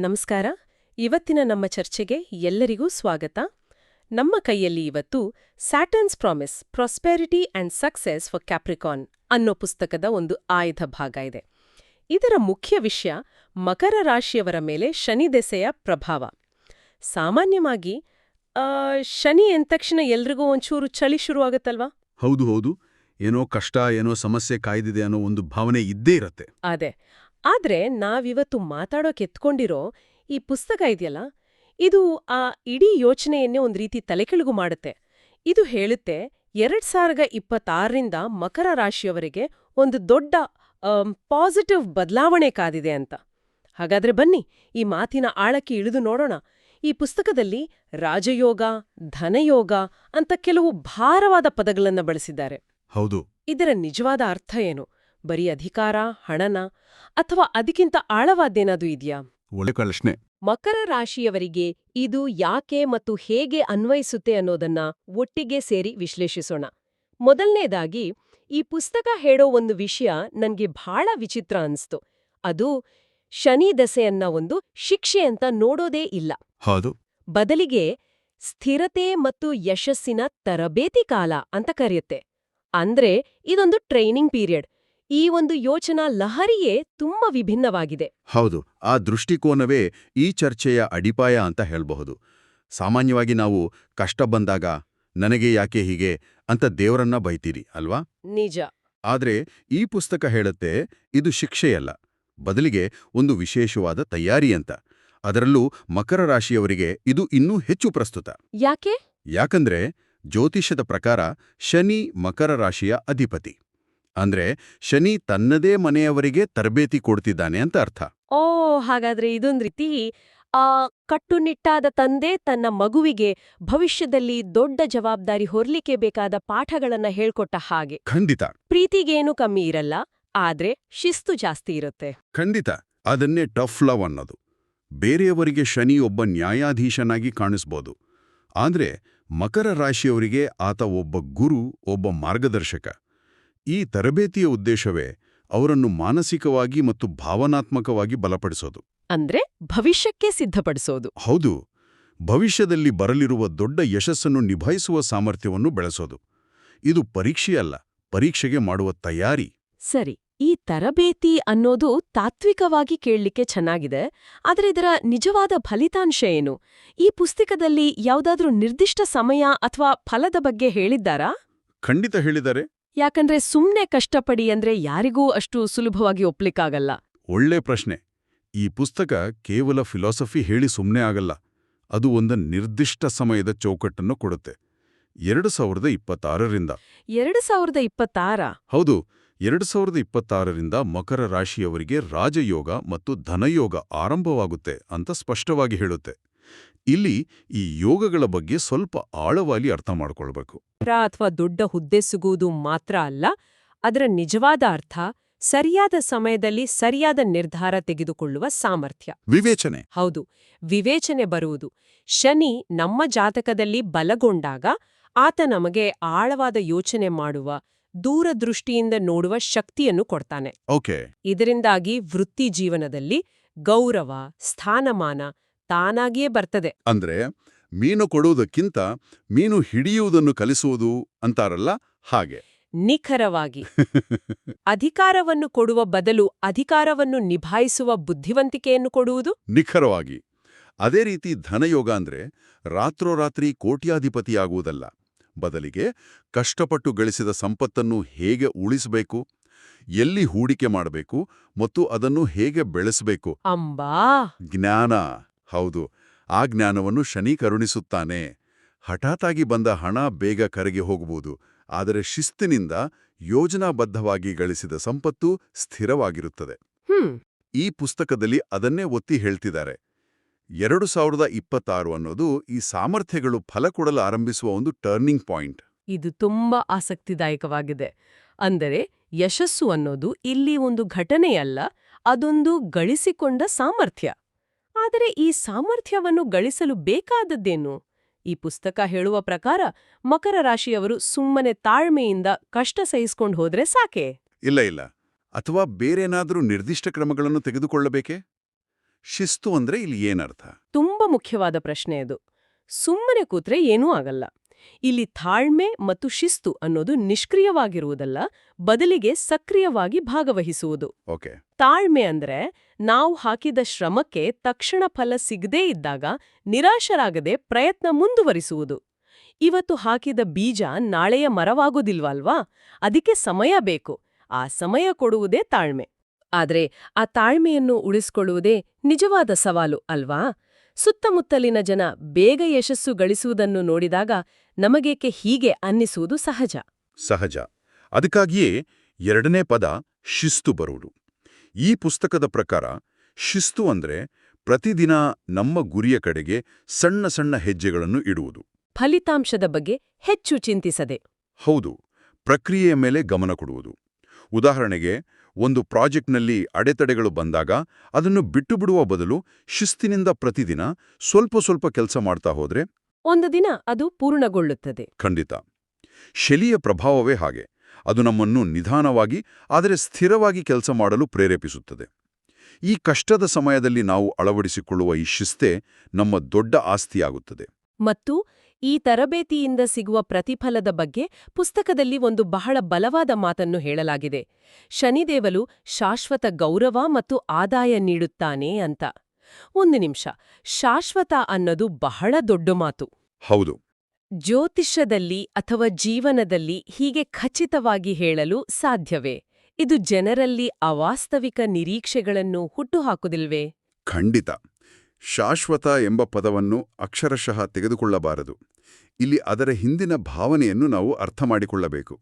ನಮಸ್ಕಾರ. ಇವತ್ತಿನ ನಮ್ಮ ಚರ್ಚೆಗೆ ಎಲ್ಲರಿಗೂ ಸ್ವಾಗತ. ನಮ್ಮ ಕೈಯಲ್ಲಿ ಇವತ್ತು Saturn's promise prosperity and success for Capricorn ಅನ್ನೋ ಪುಸ್ತಕದ ಒಂದು ಆಯ್ದ ಭಾಗ ಇದೆ. ಇದರ ಮುಖ್ಯ ವಿಷಯ ಮಕರ ರಾಶಿಯವರ ಮೇಲೆ ಶನಿ ದೆಸೆಯ ಪ್ರಭಾವ. ಸಾಮಾನ್ಯವಾಗಿ ಶನಿ ಎಂದ ತಕ್ಷಣ ಎಲ್ರಿಗೂ ಒಂಚೂರು ಚಳಿ ಶುರುವಾಗತ್ತಲ್ವಾ? ಹೌದು ಹೌದು. ಏನೋ ಕಷ್ಟ ಏನೋ ಸಮಸ್ಯೆ ಕಾಯ್ದಿದೆ ಅನ್ನೋ ಒಂದು ಭಾವನೆ ಇದ್ದೇ ಇರತ್ತೆ. ಅದೇ. ಆದ್ರೆ ನಾವಿವತ್ತು ಮಾತಾಡೋಕೆ ಎತ್ಕೊಂಡಿರೋ ಈ ಪುಸ್ತಕ ಇದೆಯಲ್ಲ ಇದು ಆ ಇಡೀ ಯೋಚನೆಯನ್ನೇ ಒಂದ್ ರೀತಿ ತಲೆಕೆಳಗು ಮಾಡುತ್ತೆ. ಇದು ಹೇಳುತ್ತೆ ಎರಡ್ ಸಾವಿರದ ಇಪ್ಪತ್ತಾರರಿಂದ ಮಕರ ರಾಶಿಯವರಿಗೆ ಒಂದು ದೊಡ್ಡ ಪಾಸಿಟಿವ್ ಬದಲಾವಣೆ ಕಾದಿದೆ ಅಂತ. ಹಾಗಾದ್ರೆ ಬನ್ನಿ ಈ ಮಾತಿನ ಆಳಕ್ಕೆ ಇಳಿದು ನೋಡೋಣ. ಈ ಪುಸ್ತಕದಲ್ಲಿ ರಾಜಯೋಗ ಧನಯೋಗ ಅಂತ ಕೆಲವು ಭಾರವಾದ ಪದಗಳನ್ನು ಬಳಸಿದ್ದಾರೆ. ಹೌದು. ಇದರ ನಿಜವಾದ ಅರ್ಥ ಏನು? ಬರೀ ಅಧಿಕಾರ ಹಣನ ಅಥವಾ ಅದಕ್ಕಿಂತ ಆಳವಾದ್ದೇನಾದ್ರೂ ಇದೆಯಾ? ಒಳ್ಳೆ ಪ್ರಶ್ನೆ. ಮಕರ ರಾಶಿಯವರಿಗೆ ಇದು ಯಾಕೆ ಮತ್ತು ಹೇಗೆ ಅನ್ವಯಿಸುತ್ತೆ ಅನ್ನೋದನ್ನ ಒಟ್ಟಿಗೆ ಸೇರಿ ವಿಶ್ಲೇಷಿಸೋಣ. ಮೊದಲನೇದಾಗಿ ಈ ಪುಸ್ತಕ ಹೇಳೋ ಒಂದು ವಿಷಯ ನನಗೆ ಬಹಳ ವಿಚಿತ್ರ ಅನ್ಸ್ತು. ಅದು ಶನಿ ದಸೆಯನ್ನ ಒಂದು ಶಿಕ್ಷೆ ಅಂತ ನೋಡೋದೇ ಇಲ್ಲ. ಹೌದು. ಬದಲಿಗೆ ಸ್ಥಿರತೆ ಮತ್ತು ಯಶಸ್ಸಿನ ತರಬೇತಿ ಕಾಲ ಅಂತ ಕರೆಯುತ್ತೆ. ಅಂದ್ರೆ ಇದೊಂದು ಟ್ರೈನಿಂಗ್ ಪೀರಿಯಡ್. ಈ ಒಂದು ಯೋಚನಾ ಲಹರಿಯೇ ತುಂಬಾ ವಿಭಿನ್ನವಾಗಿದೆ. ಹೌದು ಆ ದೃಷ್ಟಿಕೋನವೇ ಈ ಚರ್ಚೆಯ ಅಡಿಪಾಯ ಅಂತ ಹೇಳಬಹುದು. ಸಾಮಾನ್ಯವಾಗಿ ನಾವು ಕಷ್ಟ ಬಂದಾಗ ನನಗೆ ಯಾಕೆ ಹೀಗೆ ಅಂತ ದೇವರನ್ನ ಬೈತೀರಿ ಅಲ್ವಾ? ನಿಜ. ಆದ್ರೆ ಈ ಪುಸ್ತಕ ಹೇಳುತ್ತೆ ಇದು ಶಿಕ್ಷೆಯಲ್ಲ ಬದಲಿಗೆ ಒಂದು ವಿಶೇಷವಾದ ತಯಾರಿ ಅಂತ. ಅದರಲ್ಲೂ ಮಕರ ರಾಶಿಯವರಿಗೆ ಇದು ಇನ್ನೂ ಹೆಚ್ಚು ಪ್ರಸ್ತುತ. ಯಾಕೆ? ಯಾಕಂದ್ರೆ ಜ್ಯೋತಿಷದ ಪ್ರಕಾರ ಶನಿ ಮಕರ ರಾಶಿಯ ಅಧಿಪತಿ. ಅಂದ್ರೆ ಶನಿ ತನ್ನದೇ ಮನೆಯವರಿಗೆ ತರಬೇತಿ ಕೊಡ್ತಿದ್ದಾನೆ ಅಂತ ಅರ್ಥ. ಓ ಹಾಗಾದ್ರೆ ಇದೊಂದು ರೀತಿ ಆ ಕಟ್ಟುನಿಟ್ಟಾದ ತಂದೆ ತನ್ನ ಮಗುವಿಗೆ ಭವಿಷ್ಯದಲ್ಲಿ ದೊಡ್ಡ ಜವಾಬ್ದಾರಿ ಹೊರ್ಲಿಕ್ಕೆ ಬೇಕಾದ ಪಾಠಗಳನ್ನ ಹೇಳ್ಕೊಟ್ಟ ಹಾಗೆ. ಖಂಡಿತ. ಪ್ರೀತಿಗೇನು ಕಮ್ಮಿ ಇರಲ್ಲ ಆದ್ರೆ ಶಿಸ್ತು ಜಾಸ್ತಿ ಇರುತ್ತೆ. ಖಂಡಿತ. ಅದನ್ನೇ ಟಫ್ ಲವ್ ಅನ್ನೋದು. ಬೇರೆಯವರಿಗೆ ಶನಿ ಒಬ್ಬ ನ್ಯಾಯಾಧೀಶನಾಗಿ ಕಾಣಿಸ್ಬೋದು. ಆದ್ರೆ ಮಕರ ರಾಶಿಯವರಿಗೆ ಆತ ಒಬ್ಬ ಗುರು ಒಬ್ಬ ಮಾರ್ಗದರ್ಶಕ. ಈ ತರಬೇತಿಯ ಉದ್ದೇಶವೇ ಅವರನ್ನು ಮಾನಸಿಕವಾಗಿ ಮತ್ತು ಭಾವನಾತ್ಮಕವಾಗಿ ಬಲಪಡಿಸೋದು. ಅಂದ್ರೆ ಭವಿಷ್ಯಕ್ಕೆ ಸಿದ್ಧಪಡಿಸೋದು. ಹೌದು. ಭವಿಷ್ಯದಲ್ಲಿ ಬರಲಿರುವ ದೊಡ್ಡ ಯಶಸ್ಸನ್ನು ನಿಭಾಯಿಸುವ ಸಾಮರ್ಥ್ಯವನ್ನು ಬೆಳೆಸೋದು. ಇದು ಪರೀಕ್ಷೆಯಲ್ಲ ಪರೀಕ್ಷೆಗೆ ಮಾಡುವ ತಯಾರಿ. ಸರಿ ಈ ತರಬೇತಿ ಅನ್ನೋದು ತಾತ್ವಿಕವಾಗಿ ಕೇಳಲಿಕ್ಕೆ ಚೆನ್ನಾಗಿದೆ ಆದರೆ ಇದರ ನಿಜವಾದ ಫಲಿತಾಂಶ ಏನು? ಈ ಪುಸ್ತಕದಲ್ಲಿ ಯಾವುದಾದ್ರೂ ನಿರ್ದಿಷ್ಟ ಸಮಯ ಅಥವಾ ಫಲದ ಬಗ್ಗೆ ಹೇಳಿದ್ದಾರಾ? ಖಂಡಿತ ಹೇಳಿದರೆ ಯಾಕಂದ್ರೆ ಸುಮ್ನೆ ಕಷ್ಟಪಡಿ ಅಂದ್ರೆ ಯಾರಿಗೂ ಅಷ್ಟು ಸುಲಭವಾಗಿ ಒಪ್ಲಿಕ್ಕಾಗಲ್ಲ. ಒಳ್ಳೆ ಪ್ರಶ್ನೆ. ಈ ಪುಸ್ತಕ ಕೇವಲ ಫಿಲಾಸಫಿ ಹೇಳಿ ಸುಮ್ಮನೆ ಆಗಲ್ಲ. ಅದು ಒಂದು ನಿರ್ದಿಷ್ಟ ಸಮಯದ ಚೌಕಟ್ಟನ್ನು ಕೊಡುತ್ತೆ. ಎರಡು ಸಾವಿರದ ಇಪ್ಪತ್ತಾರರಿಂದ. ಎರಡು ಸಾವಿರದ ಇಪ್ಪತ್ತಾರ? ಹೌದು. ಎರಡು ಸಾವಿರದ ಇಪ್ಪತ್ತಾರರಿಂದ ಮಕರ ರಾಶಿಯವರಿಗೆ ರಾಜಯೋಗ ಮತ್ತು ಧನಯೋಗ ಆರಂಭವಾಗುತ್ತೆ ಅಂತ ಸ್ಪಷ್ಟವಾಗಿ ಹೇಳುತ್ತೆ. ಇಲ್ಲಿ ಈ ಯೋಗಗಳ ಬಗ್ಗೆ ಸ್ವಲ್ಪ ಆಳವಾಗಿ ಅರ್ಥ ಮಾಡ್ಕೊಳ್ಬೇಕು. ಅಥವಾ ದೊಡ್ಡ ಹುದ್ದೆ ಸಿಗುವುದು ಮಾತ್ರ ಅಲ್ಲ ಅದರ ನಿಜವಾದ ಅರ್ಥ ಸರಿಯಾದ ಸಮಯದಲ್ಲಿ ಸರಿಯಾದ ನಿರ್ಧಾರ ತೆಗೆದುಕೊಳ್ಳುವ ಸಾಮರ್ಥ್ಯ. ವಿವೇಚನೆ. ಹೌದು ವಿವೇಚನೆ ಬರುವುದು. ಶನಿ ನಮ್ಮ ಜಾತಕದಲ್ಲಿ ಬಲಗೊಂಡಾಗ ಆತ ನಮಗೆ ಆಳವಾದ ಯೋಚನೆ ಮಾಡುವ ದೂರದೃಷ್ಟಿಯಿಂದ ನೋಡುವ ಶಕ್ತಿಯನ್ನು ಕೊಡ್ತಾನೆ. ಓಕೆ. ಇದರಿಂದಾಗಿ ವೃತ್ತಿ ಜೀವನದಲ್ಲಿ ಗೌರವ ಸ್ಥಾನಮಾನ ತಾನಾಗಿಯೇ ಬರ್ತದೆ. ಅಂದ್ರೆ ಮೀನು ಕೊಡುವುದಕ್ಕಿಂತ ಮೀನು ಹಿಡಿಯುವುದನ್ನು ಕಲಿಸುವುದು ಅಂತಾರಲ್ಲ ಹಾಗೆ. ನಿಖರವಾಗಿ. ಅಧಿಕಾರವನ್ನು ಕೊಡುವ ಬದಲು ಅಧಿಕಾರವನ್ನು ನಿಭಾಯಿಸುವ ಬುದ್ಧಿವಂತಿಕೆಯನ್ನು ಕೊಡುವುದು? ನಿಖರವಾಗಿ. ಅದೇ ರೀತಿ ಧನಯೋಗ ಅಂದ್ರೆ ರಾತ್ರೋರಾತ್ರಿ ಕೋಟ್ಯಾಧಿಪತಿಯಾಗುವುದಲ್ಲ. ಬದಲಿಗೆ ಕಷ್ಟಪಟ್ಟು ಗಳಿಸಿದ ಸಂಪತ್ತನ್ನು ಹೇಗೆ ಉಳಿಸಬೇಕು? ಎಲ್ಲಿ ಹೂಡಿಕೆ ಮಾಡಬೇಕು? ಮತ್ತು ಅದನ್ನು ಹೇಗೆ ಬೆಳೆಸಬೇಕು? ಅಂಬಾ! ಜ್ಞಾನ. ಹೌದು ಆ ಜ್ಞಾನವನ್ನು ಶನಿ ಕರುಣಿಸುತ್ತಾನೆ. ಹಠಾತ್ತಾಗಿ ಬಂದ ಹಣ ಬೇಗ ಕರಗಿ ಹೋಗಬಹುದು ಆದರೆ ಶಿಸ್ತಿನಿಂದ ಯೋಜನಾಬದ್ಧವಾಗಿ ಗಳಿಸಿದ ಸಂಪತ್ತು ಸ್ಥಿರವಾಗಿರುತ್ತದೆ. ಹ್ಮ್. ಈ ಪುಸ್ತಕದಲ್ಲಿ ಅದನ್ನೇ ಒತ್ತಿ ಹೇಳ್ತಿದ್ದಾರೆ. ಎರಡು ಸಾವಿರದ ಇಪ್ಪತ್ತಾರು ಅನ್ನೋದು ಈ ಸಾಮರ್ಥ್ಯಗಳು ಫಲ ಕೊಡಲು ಆರಂಭಿಸುವ ಒಂದು ಟರ್ನಿಂಗ್ ಪಾಯಿಂಟ್. ಇದು ತುಂಬಾ ಆಸಕ್ತಿದಾಯಕವಾಗಿದೆ. ಅಂದರೆ ಯಶಸ್ಸು ಅನ್ನೋದು ಇಲ್ಲಿ ಒಂದು ಘಟನೆಯಲ್ಲ ಅದೊಂದು ಗಳಿಸಿಕೊಂಡ ಸಾಮರ್ಥ್ಯ. ಆದರೆ ಈ ಸಾಮರ್ಥ್ಯವನ್ನು ಗಳಿಸಲು ಬೇಕಾದದ್ದೇನು? ಈ ಪುಸ್ತಕ ಹೇಳುವ ಪ್ರಕಾರ ಮಕರ ರಾಶಿಯವರು ಸುಮ್ಮನೆ ತಾಳ್ಮೆಯಿಂದ ಕಷ್ಟ ಸಹಿಸ್ಕೊಂಡು ಹೋದ್ರೆ ಸಾಕೆ? ಇಲ್ಲ ಇಲ್ಲ. ಅಥವಾ ಬೇರೇನಾದರೂ ನಿರ್ದಿಷ್ಟ ಕ್ರಮಗಳನ್ನು ತೆಗೆದುಕೊಳ್ಳಬೇಕೆ? ಶಿಸ್ತು ಅಂದ್ರೆ ಇಲ್ಲಿ ಏನರ್ಥ? ತುಂಬಾ ಮುಖ್ಯವಾದ ಪ್ರಶ್ನೆ ಅದು. ಸುಮ್ಮನೆ ಕೂತ್ರೆ ಏನೂ ಆಗಲ್ಲ. ಇಲ್ಲಿ ತಾಳ್ಮೆ ಮತ್ತು ಶಿಸ್ತು ಅನ್ನೋದು ನಿಷ್ಕ್ರಿಯವಾಗಿರುವುದಲ್ಲ ಬದಲಿಗೆ ಸಕ್ರಿಯವಾಗಿ ಭಾಗವಹಿಸುವುದು. ತಾಳ್ಮೆ ಅಂದ್ರೆ ನಾವು ಹಾಕಿದ ಶ್ರಮಕ್ಕೆ ತಕ್ಷಣ ಫಲ ಸಿಗದೇ ಇದ್ದಾಗ ನಿರಾಶರಾಗದೆ ಪ್ರಯತ್ನ ಮುಂದುವರಿಸುವುದು. ಇವತ್ತು ಹಾಕಿದ ಬೀಜ ನಾಳೆಯ ಮರವಾಗೋದಿಲ್ವಲ್ವಾ? ಅದಕ್ಕೆ ಸಮಯ ಬೇಕು. ಆ ಸಮಯ ಕೊಡುವುದೇ ತಾಳ್ಮೆ. ಆದರೆ ಆ ತಾಳ್ಮೆಯನ್ನು ಉಳಿಸ್ಕೊಳ್ಳುವುದೇ ನಿಜವಾದ ಸವಾಲು ಅಲ್ವಾ? ಸುತ್ತಮುತ್ತಲಿನ ಜನ ಬೇಗ ಯಶಸ್ಸು ಗಳಿಸುವುದನ್ನು ನೋಡಿದಾಗ ನಮಗೇಕೆ ಹೀಗೆ ಅನ್ನಿಸುವುದು ಸಹಜ. ಸಹಜ. ಅದಕ್ಕಾಗಿಯೇ ಎರಡನೇ ಪದ ಶಿಸ್ತು ಬರುವುದು. ಈ ಪುಸ್ತಕದ ಪ್ರಕಾರ ಶಿಸ್ತು ಅಂದ್ರೆ ಪ್ರತಿದಿನ ನಮ್ಮ ಗುರಿಯ ಕಡೆಗೆ ಸಣ್ಣ ಸಣ್ಣ ಹೆಜ್ಜೆಗಳನ್ನು ಇಡುವುದು. ಫಲಿತಾಂಶದ ಬಗ್ಗೆ ಹೆಚ್ಚು ಚಿಂತಿಸದೆ. ಹೌದು. ಪ್ರಕ್ರಿಯೆಯ ಮೇಲೆ ಗಮನ ಕೊಡುವುದು. ಉದಾಹರಣೆಗೆ ಒಂದು ಪ್ರಾಜೆಕ್ಟ್ನಲ್ಲಿ ಅಡೆತಡೆಗಳು ಬಂದಾಗ ಅದನ್ನು ಬಿಟ್ಟು ಬಿಡುವ ಬದಲು ಶಿಸ್ತಿನಿಂದ ಪ್ರತಿದಿನ ಸ್ವಲ್ಪ ಸ್ವಲ್ಪ ಕೆಲಸ ಮಾಡ್ತಾ ಹೋದ್ರೆ ಒಂದು ದಿನ ಅದು ಪೂರ್ಣಗೊಳ್ಳುತ್ತದೆ. ಖಂಡಿತ. ಶೆಲಿಯ ಪ್ರಭಾವವೇ ಹಾಗೆ. ಅದು ನಮ್ಮನ್ನು ನಿಧಾನವಾಗಿ ಆದರೆ ಸ್ಥಿರವಾಗಿ ಕೆಲಸ ಮಾಡಲು ಪ್ರೇರೇಪಿಸುತ್ತದೆ. ಈ ಕಷ್ಟದ ಸಮಯದಲ್ಲಿ ನಾವು ಅಳವಡಿಸಿಕೊಳ್ಳುವ ಈ ಶಿಸ್ತೆ ನಮ್ಮ ದೊಡ್ಡ ಆಸ್ತಿಯಾಗುತ್ತದೆ. ಮತ್ತು ಈ ತರಬೇತಿಯಿಂದ ಸಿಗುವ ಪ್ರತಿಫಲದ ಬಗ್ಗೆ ಪುಸ್ತಕದಲ್ಲಿ ಒಂದು ಬಹಳ ಬಲವಾದ ಮಾತನ್ನು ಹೇಳಲಾಗಿದೆ. ಶನಿದೇವಲು ಶಾಶ್ವತ ಗೌರವ ಮತ್ತು ಆದಾಯ ನೀಡುತ್ತಾನೆ ಅಂತ. ಒಂದು ನಿಮಿಷ ಶಾಶ್ವತ ಅನ್ನೋದು ಬಹಳ ದೊಡ್ಡ ಮಾತು. ಹೌದು. ಜ್ಯೋತಿಷ್ಯದಲ್ಲಿ ಅಥವಾ ಜೀವನದಲ್ಲಿ ಹೀಗೆ ಖಚಿತವಾಗಿ ಹೇಳಲು ಸಾಧ್ಯವೇ? ಇದು ಜನರಲ್ಲಿ ಅವಾಸ್ತವಿಕ ನಿರೀಕ್ಷೆಗಳನ್ನು ಹುಟ್ಟುಹಾಕುದಿಲ್ವೇ ಖಂಡಿತ. ಶಾಶ್ವತ ಎಂಬ ಪದವನ್ನು ಅಕ್ಷರಶಃ ತೆಗೆದುಕೊಳ್ಳಬಾರದು. ಇಲ್ಲಿ ಅದರ ಹಿಂದಿನ ಭಾವನೆಯನ್ನು ನಾವು ಅರ್ಥ ಮಾಡಿಕೊಳ್ಳಬೇಕು.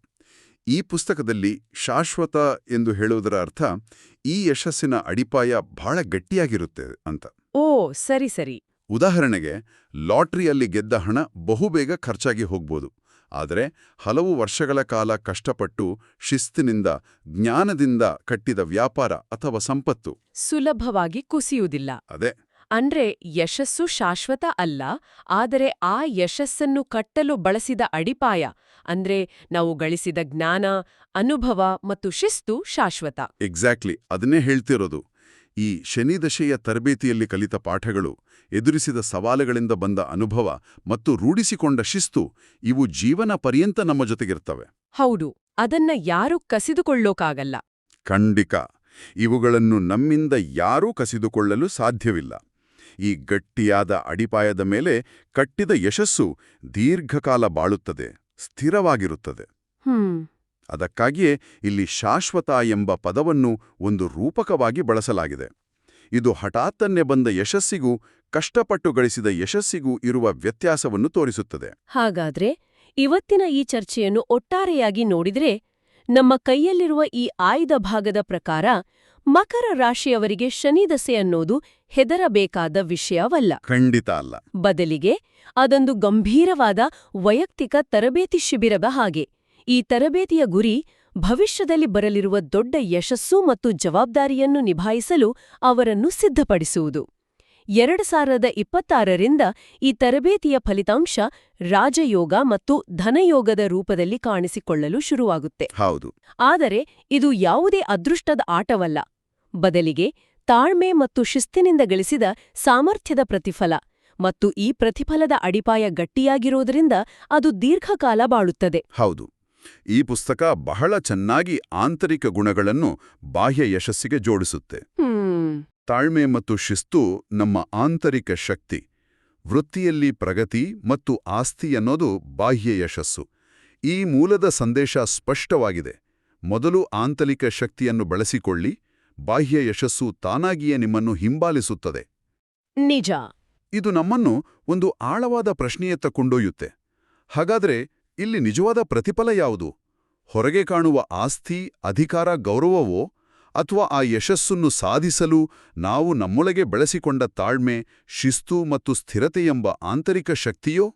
ಈ ಪುಸ್ತಕದಲ್ಲಿ ಶಾಶ್ವತ ಎಂದು ಹೇಳುವುದರ ಅರ್ಥ ಈ ಯಶಸ್ಸಿನ ಅಡಿಪಾಯ ಬಹಳ ಗಟ್ಟಿಯಾಗಿರುತ್ತೆ ಅಂತ. ಓ ಸರಿ ಸರಿ. ಉದಾಹರಣೆಗೆ ಲಾಟ್ರಿಯಲ್ಲಿ ಗೆದ್ದ ಹಣ ಬಹುಬೇಗ ಖರ್ಚಾಗಿ ಹೋಗ್ಬೋದು. ಆದರೆ ಹಲವು ವರ್ಷಗಳ ಕಾಲ ಕಷ್ಟಪಟ್ಟು ಶಿಸ್ತಿನಿಂದ ಜ್ಞಾನದಿಂದ ಕಟ್ಟಿದ ವ್ಯಾಪಾರ ಅಥವಾ ಸಂಪತ್ತು. ಸುಲಭವಾಗಿ ಕುಸಿಯುವುದಿಲ್ಲ. ಅದೇ. ಅಂದ್ರೆ ಯಶಸ್ಸು ಶಾಶ್ವತ ಅಲ್ಲ ಆದರೆ ಆ ಯಶಸ್ಸನ್ನು ಕಟ್ಟಲು ಬಳಸಿದ ಅಡಿಪಾಯ ಅಂದ್ರೆ ನಾವು ಗಳಿಸಿದ ಜ್ಞಾನ ಅನುಭವ ಮತ್ತು ಶಿಸ್ತು ಶಾಶ್ವತ. ಎಕ್ಸಾಕ್ಟ್ಲಿ ಅದನ್ನೇ ಹೇಳ್ತಿರೋದು. ಈ ಶನಿದಶೆಯ ತರಬೇತಿಯಲ್ಲಿ ಕಲಿತ ಪಾಠಗಳು ಎದುರಿಸಿದ ಸವಾಲುಗಳಿಂದ ಬಂದ ಅನುಭವ ಮತ್ತು ರೂಢಿಸಿಕೊಂಡ ಶಿಸ್ತು ಇವು ಜೀವನ ಪರ್ಯಂತ ನಮ್ಮ ಜೊತೆಗಿರ್ತವೆ. ಹೌದು. ಅದನ್ನ ಯಾರೂ ಕಸಿದುಕೊಳ್ಳೋಕಾಗಲ್ಲ. ಖಂಡಿಕ. ಇವುಗಳನ್ನು ನಮ್ಮಿಂದ ಯಾರೂ ಕಸಿದುಕೊಳ್ಳಲು ಸಾಧ್ಯವಿಲ್ಲ. ಈ ಗಟ್ಟಿಯಾದ ಅಡಿಪಾಯದ ಮೇಲೆ ಕಟ್ಟಿದ ಯಶಸ್ಸು ದೀರ್ಘಕಾಲ ಬಾಳುತ್ತದೆ ಸ್ಥಿರವಾಗಿರುತ್ತದೆ. ಹ್ಮ್. ಅದಕ್ಕಾಗಿಯೇ ಇಲ್ಲಿ ಶಾಶ್ವತ ಎಂಬ ಪದವನ್ನು ಒಂದು ರೂಪಕವಾಗಿ ಬಳಸಲಾಗಿದೆ. ಇದು ಹಠಾತ್ತನ್ನೇ ಬಂದ ಯಶಸ್ಸಿಗೂ ಕಷ್ಟಪಟ್ಟು ಗಳಿಸಿದ ಯಶಸ್ಸಿಗೂ ಇರುವ ವ್ಯತ್ಯಾಸವನ್ನು ತೋರಿಸುತ್ತದೆ. ಹಾಗಾದ್ರೆ ಇವತ್ತಿನ ಈ ಚರ್ಚೆಯನ್ನು ಒಟ್ಟಾರೆಯಾಗಿ ನೋಡಿದ್ರೆ ನಮ್ಮ ಕೈಯಲ್ಲಿರುವ ಈ ಆಯ್ದ ಭಾಗದ ಪ್ರಕಾರ ಮಕರ ರಾಶಿಯವರಿಗೆ ಶನಿದಸೆ ಅನ್ನೋದು ಹೆದರಬೇಕಾದ ವಿಷಯವಲ್ಲ. ಖಂಡಿತ ಅಲ್ಲ. ಬದಲಿಗೆ ಅದೊಂದು ಗಂಭೀರವಾದ ವೈಯಕ್ತಿಕ ತರಬೇತಿ ಶಿಬಿರದ ಹಾಗೆ. ಈ ತರಬೇತಿಯ ಗುರಿ ಭವಿಷ್ಯದಲ್ಲಿ ಬರಲಿರುವ ದೊಡ್ಡ ಯಶಸ್ಸು ಮತ್ತು ಜವಾಬ್ದಾರಿಯನ್ನು ನಿಭಾಯಿಸಲು ಅವರನ್ನು ಸಿದ್ಧಪಡಿಸುವುದು. ಎರಡು ಸಾವಿರದ ಇಪ್ಪತ್ತಾರರಿಂದ ಈ ತರಬೇತಿಯ ಫಲಿತಾಂಶ ರಾಜಯೋಗ ಮತ್ತು ಧನಯೋಗದ ರೂಪದಲ್ಲಿ ಕಾಣಿಸಿಕೊಳ್ಳಲು ಶುರುವಾಗುತ್ತೆ. ಹೌದು. ಆದರೆ ಇದು ಯಾವುದೇ ಅದೃಷ್ಟದ ಆಟವಲ್ಲ. ಬದಲಿಗೆ ತಾಳ್ಮೆ ಮತ್ತು ಶಿಸ್ತಿನಿಂದ ಗಳಿಸಿದ ಸಾಮರ್ಥ್ಯದ ಪ್ರತಿಫಲ ಮತ್ತು ಈ ಪ್ರತಿಫಲದ ಅಡಿಪಾಯ ಗಟ್ಟಿಯಾಗಿರೋದ್ರಿಂದ ಅದು ದೀರ್ಘಕಾಲ ಬಾಳುತ್ತದೆ. ಹೌದು. ಈ ಪುಸ್ತಕ ಬಹಳ ಚೆನ್ನಾಗಿ ಆಂತರಿಕ ಗುಣಗಳನ್ನು ಬಾಹ್ಯ ಯಶಸ್ಸಿಗೆ ಜೋಡಿಸುತ್ತೆ. ತಾಳ್ಮೆ ಮತ್ತು ಶಿಸ್ತು ನಮ್ಮ ಆಂತರಿಕ ಶಕ್ತಿ ವೃತ್ತಿಯಲ್ಲಿ ಪ್ರಗತಿ ಮತ್ತು ಆಸ್ತಿ ಅನ್ನೋದು ಬಾಹ್ಯ ಯಶಸ್ಸು. ಈ ಮೂಲದ ಸಂದೇಶ ಸ್ಪಷ್ಟವಾಗಿದೆ. ಮೊದಲು ಆಂತರಿಕ ಶಕ್ತಿಯನ್ನು ಬಳಸಿಕೊಳ್ಳಿ ಬಾಹ್ಯ ಯಶಸ್ಸು ತಾನಾಗಿಯೇ ನಿಮ್ಮನ್ನು ಹಿಂಬಾಲಿಸುತ್ತದೆ. ನಿಜ. ಇದು ನಮ್ಮನ್ನು ಒಂದು ಆಳವಾದ ಪ್ರಶ್ನೆಯತ್ತ ಕೊಂಡೊಯ್ಯುತ್ತೆ. ಹಾಗಾದ್ರೆ ಇಲ್ಲಿ ನಿಜವಾದ ಪ್ರತಿಫಲ ಯಾವುದು? ಹೊರಗೆ ಕಾಣುವ ಆಸ್ತಿ ಅಧಿಕಾರ ಗೌರವವೋ? ಅಥವಾ ಆ ಯಶಸ್ಸನ್ನು ಸಾಧಿಸಲು ನಾವು ನಮ್ಮೊಳಗೆ ಬೆಳೆಸಿಕೊಂಡ ತಾಳ್ಮೆ ಶಿಸ್ತು ಮತ್ತು ಸ್ಥಿರತೆ ಎಂಬ ಆಂತರಿಕ ಶಕ್ತಿಯೋ?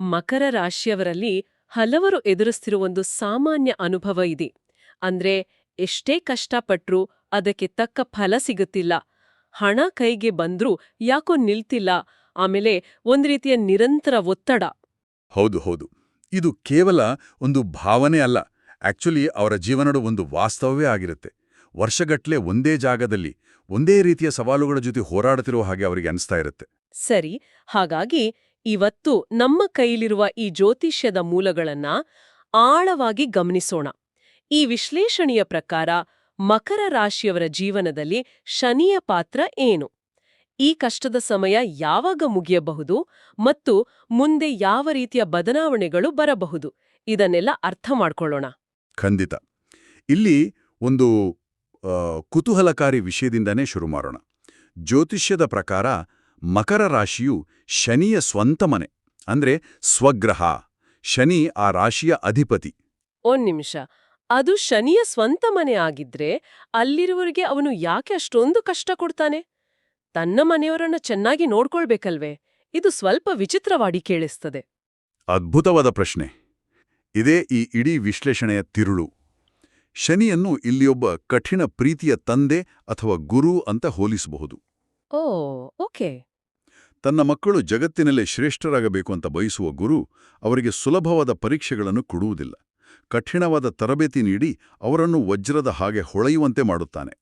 ಮಕರ ರಾಶಿಯವರಲ್ಲಿ ಹಲವರು ಎದುರಿಸ್ತಿರುವ ಒಂದು ಸಾಮಾನ್ಯ ಅನುಭವ ಇದೆ. ಅಂದ್ರೆ ಎಷ್ಟೇ ಕಷ್ಟಪಟ್ರೂ ಅದಕ್ಕೆ ತಕ್ಕ ಫಲ ಸಿಗುತ್ತಿಲ್ಲ. ಹಣ ಕೈಗೆ ಬಂದ್ರೂ ಯಾಕೋ ನಿಲ್ತಿಲ್ಲ. ಆಮೇಲೆ ಒಂದ್ ರೀತಿಯ ನಿರಂತರ ಒತ್ತಡ. ಹೌದು ಹೌದು. ಇದು ಕೇವಲ ಒಂದು ಭಾವನೆ ಅಲ್ಲ. ಆಕ್ಚುಲಿ ಅವರ ಜೀವನದ ಒಂದು ವಾಸ್ತವವೇ ಆಗಿರುತ್ತೆ. ವರ್ಷಗಟ್ಲೆ ಒಂದೇ ಜಾಗದಲ್ಲಿ ಒಂದೇ ರೀತಿಯ ಸವಾಲುಗಳ ಜೊತೆ ಹೋರಾಡುತ್ತಿರುವ ಹಾಗೆ ಅವರಿಗೆ ಅನಿಸ್ತಾ ಇರುತ್ತೆ. ಸರಿ ಹಾಗಾಗಿ ಇವತ್ತು ನಮ್ಮ ಕೈಲಿರುವ ಈ ಜ್ಯೋತಿಷ್ಯದ ಮೂಲಗಳನ್ನ ಆಳವಾಗಿ ಗಮನಿಸೋಣ. ಈ ವಿಶ್ಲೇಷಣೆಯ ಪ್ರಕಾರ ಮಕರ ರಾಶಿಯವರ ಜೀವನದಲ್ಲಿ ಶನಿಯ ಪಾತ್ರ ಏನು? ಈ ಕಷ್ಟದ ಸಮಯ ಯಾವಾಗ ಮುಗಿಯಬಹುದು ಮತ್ತು ಮುಂದೆ ಯಾವ ರೀತಿಯ ಬದಲಾವಣೆಗಳು ಬರಬಹುದು? ಇದನ್ನೆಲ್ಲ ಅರ್ಥ ಮಾಡ್ಕೊಳ್ಳೋಣ. ಖಂಡಿತ. ಇಲ್ಲಿ ಒಂದು ಕುತೂಹಲಕಾರಿ ವಿಷಯದಿಂದನೇ ಶುರು ಮಾಡೋಣ. ಜ್ಯೋತಿಷ್ಯದ ಪ್ರಕಾರ ಮಕರ ರಾಶಿಯು ಶನಿಯ ಸ್ವಂತ ಮನೆ ಅಂದ್ರೆ ಸ್ವಗ್ರಹ. ಶನಿ ಆ ರಾಶಿಯ ಅಧಿಪತಿ. ಒಂದ್ ನಿಮಿಷ. ಅದು ಶನಿಯ ಸ್ವಂತ ಮನೆ ಆಗಿದ್ರೆ ಅಲ್ಲಿರುವವರಿಗೆ ಅವನು ಯಾಕೆ ಅಷ್ಟೊಂದು ಕಷ್ಟ ಕೊಡ್ತಾನೆ? ತನ್ನ ಮನೆಯವರನ್ನ ಚೆನ್ನಾಗಿ ನೋಡ್ಕೊಳ್ಬೇಕಲ್ವೇ? ಇದು ಸ್ವಲ್ಪ ವಿಚಿತ್ರವಾಡಿ ಕೇಳಿಸ್ತದೆ. ಅದ್ಭುತವಾದ ಪ್ರಶ್ನೆ. ಇದೇ ಈ ಇಡೀ ವಿಶ್ಲೇಷಣೆಯ ತಿರುಳು. ಶನಿಯನ್ನು ಇಲ್ಲಿಯೊಬ್ಬ ಕಠಿಣ ಪ್ರೀತಿಯ ತಂದೆ ಅಥವಾ ಗುರು ಅಂತ ಹೋಲಿಸಬಹುದು. Oh okay. ತನ್ನ ಮಕ್ಕಳು ಜಗತ್ತಿನಲ್ಲೇ ಶ್ರೇಷ್ಠರಾಗಬೇಕು ಅಂತ ಬಯಸುವ ಗುರು ಅವರಿಗೆ ಸುಲಭವಾದ ಪರೀಕ್ಷೆಗಳನ್ನು ಕೊಡುವುದಿಲ್ಲ. ಕಠಿಣವಾದ ತರಬೇತಿ ನೀಡಿ ಅವರನ್ನು ವಜ್ರದ ಹಾಗೆ ಹೊಳೆಯುವಂತೆ ಮಾಡುತ್ತಾನೆ.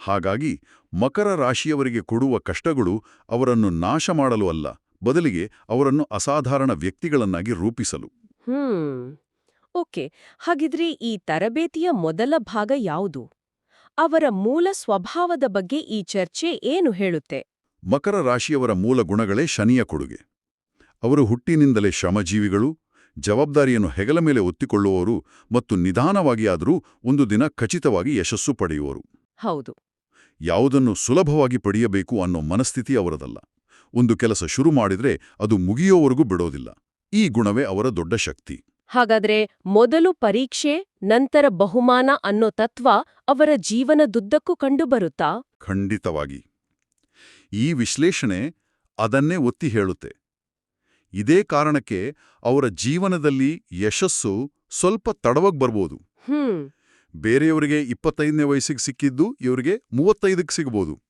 ಹಾಗಾಗಿ ಮಕರ ರಾಶಿಯವರಿಗೆ ಕೊಡುವ ಕಷ್ಟಗಳು ಅವರನ್ನು ನಾಶ ಮಾಡಲು ಅಲ್ಲ ಬದಲಿಗೆ ಅವರನ್ನು ಅಸಾಧಾರಣ ವ್ಯಕ್ತಿಗಳನ್ನಾಗಿ ರೂಪಿಸಲು. Hmm okay. ಹಾಗಿದ್ರೆ ಈ ತರಬೇತಿಯ ಮೊದಲ ಭಾಗ ಯಾವುದು? ಅವರ ಮೂಲ ಸ್ವಭಾವದ ಬಗ್ಗೆ ಈ ಚರ್ಚೆ ಏನು ಹೇಳುತ್ತೆ? ಮಕರ ರಾಶಿಯವರ ಮೂಲ ಗುಣಗಳೇ ಶನಿಯ ಕೊಡುಗೆ. ಅವರು ಹುಟ್ಟಿನಿಂದಲೇ ಶ್ರಮಜೀವಿಗಳು ಜವಾಬ್ದಾರಿಯನ್ನು ಹೆಗಲ ಮೇಲೆ ಒತ್ತಿಕೊಳ್ಳುವವರು ಮತ್ತು ನಿಧಾನವಾಗಿ ಆದರೂ ಒಂದು ದಿನ ಖಚಿತವಾಗಿ ಯಶಸ್ಸು ಪಡೆಯುವರು. ಹೌದು. ಯಾವುದನ್ನು ಸುಲಭವಾಗಿ ಪಡೆಯಬೇಕು ಅನ್ನೋ ಮನಸ್ಥಿತಿ ಅವರದಲ್ಲ. ಒಂದು ಕೆಲಸ ಶುರು ಮಾಡಿದ್ರೆ ಅದು ಮುಗಿಯೋವರೆಗೂ ಬಿಡೋದಿಲ್ಲ. ಈ ಗುಣವೇ ಅವರ ದೊಡ್ಡ ಶಕ್ತಿ. ಹಾಗಾದ್ರೆ ಮೊದಲು ಪರೀಕ್ಷೆ ನಂತರ ಬಹುಮಾನ ಅನ್ನೋ ತತ್ವ ಅವರ ಜೀವನದುದ್ದಕ್ಕೂ ಕಂಡುಬರುತ್ತಾ? ಖಂಡಿತವಾಗಿ. ಈ ವಿಶ್ಲೇಷಣೆ ಅದನ್ನೇ ಒತ್ತಿ ಹೇಳುತ್ತೆ. ಇದೇ ಕಾರಣಕ್ಕೆ ಅವರ ಜೀವನದಲ್ಲಿ ಯಶಸ್ಸು ಸ್ವಲ್ಪ ತಡವಾಗಿ ಬರ್ಬೋದು. ಹ್ಮ್. ಬೇರೆಯವರಿಗೆ ಇಪ್ಪತ್ತೈದನೇ ವಯಸ್ಸಿಗೆ ಸಿಕ್ಕಿದ್ದು ಇವರಿಗೆ ಮೂವತ್ತೈದಕ್ಕೆ ಸಿಗ್ಬೋದು.